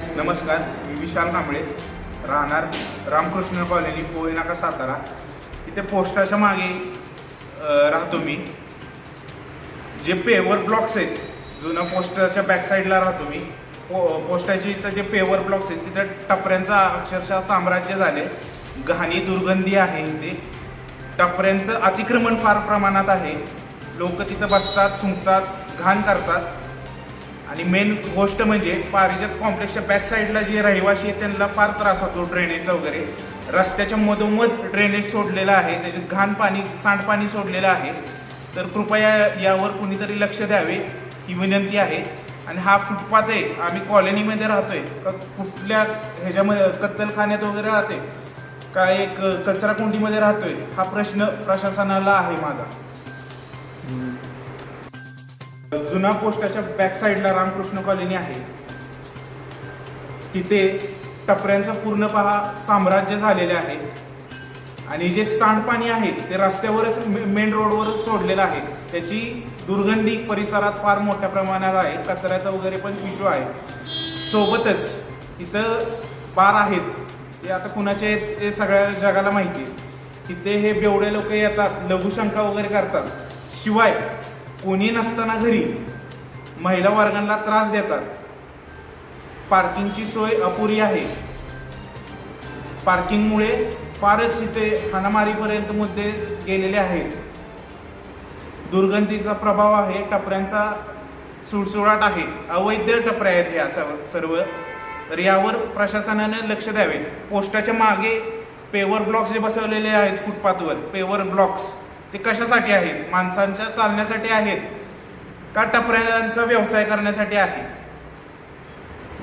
नमस्कार मी विशाल कांबळे राहणार रामकृष्ण कॉलनी पोळी नाका सातारा. इथे पोस्टाच्या मागे राहतो मी. जे पेवर ब्लॉक्स आहेत जुन्या पोस्टाच्या बॅकसाईडला राहतो मी. पो पोस्टाचे इथं जे पेवर ब्लॉक्स आहेत तिथं टपऱ्यांचं अक्षरशः साम्राज्य झाले घाणी दुर्गंधी आहे इथे. टपऱ्यांचं अतिक्रमण फार प्रमाणात आहे. लोक तिथं बसतात थुंकतात घाण करतात. आणि मेन गोष्ट म्हणजे पारिजात कॉम्प्लेक्सच्या बॅक साईडला जे रहिवासी आहेत त्यांना फार त्रास होतो ड्रेनेजचा वगैरे. रस्त्याच्या मधोमध ड्रेनेज सोडलेला आहे त्याच्यात घाण पाणी सांडपाणी सोडलेलं आहे. तर कृपया यावर कुणीतरी लक्ष द्यावे ही विनंती आहे. आणि हा फुटपाथ आहे आम्ही कॉलनीमध्ये राहतोय. का कुठल्या ह्याच्यामध्ये कत्तलखान्यात वगैरे राहते का एक कचरा कुंडीमध्ये राहतोय हा प्रश्न प्रशासनाला आहे माझा. जुना पोस्टाच्या बॅक साईडला रामकृष्ण कॉलनी आहे. तिथे टपऱ्यांचं पूर्ण पहा साम्राज्य झालेले आहे. आणि जे सांडपाणी आहे ते रस्त्यावरच मेन रोडवरच सोडलेलं आहे. त्याची दुर्गंधी परिसरात फार मोठ्या प्रमाणात आहे. कचऱ्याचा वगैरे पण इश्यू आहे. सोबतच इथं बार आहेत. ते आता कुणाचे आहेत ते सगळ्या जगाला माहिती आहे. तिथे हे बेवडे लोक येतात लघुशंका वगैरे करतात. शिवाय कोणी नसताना घरी महिला वर्गांना त्रास देतात. पार्किंगची सोय अपुरी आहे. पार्किंगमुळे फारच इथे हाणामारीपर्यंत मुद्दे गेलेले आहेत. दुर्गंधीचा प्रभाव आहे टपऱ्यांचा सुळसुळाट आहे. अवैध टपऱ्या आहेत ह्या सर्व- सर्व. तर यावर प्रशासनाने लक्ष द्यावे. पोस्टाच्या मागे पेवर ब्लॉक्स जे बसवलेले आहेत फुटपाथवर पेवर ब्लॉक्स ते कशासाठी आहेत? माणसांच्या चालण्यासाठी आहेत? का टपऱ्यांचा व्यवसाय करण्यासाठी आहे?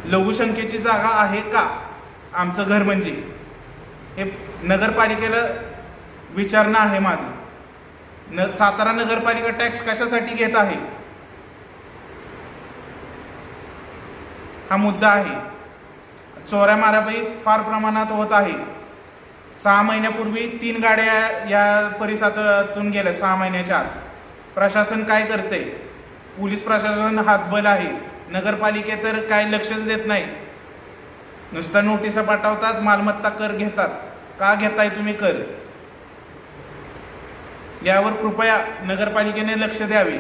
लघुशंख्येची जागा आहे का? आमचं घर म्हणजे? हे नगरपालिकेला विचारणं आहे माझं. न सातारा नगरपालिका टॅक्स कशासाठी घेत आहे? हा मुद्दा आहे. चोऱ्या माराबाई फार प्रमाणात होत आहे. सहा महिन्यापूर्वी तीन गाड्या या परिसरातून गेल्या सहा महिन्याच्या आत. प्रशासन काय करते पोलीस प्रशासन हातबल आहे. नगरपालिके तर काय लक्षच देत नाही नुसतं नोटिसा पाठवतात मालमत्ता कर घेतात. का घेताय तुम्ही कर? यावर कृपया नगरपालिकेने लक्ष द्यावे.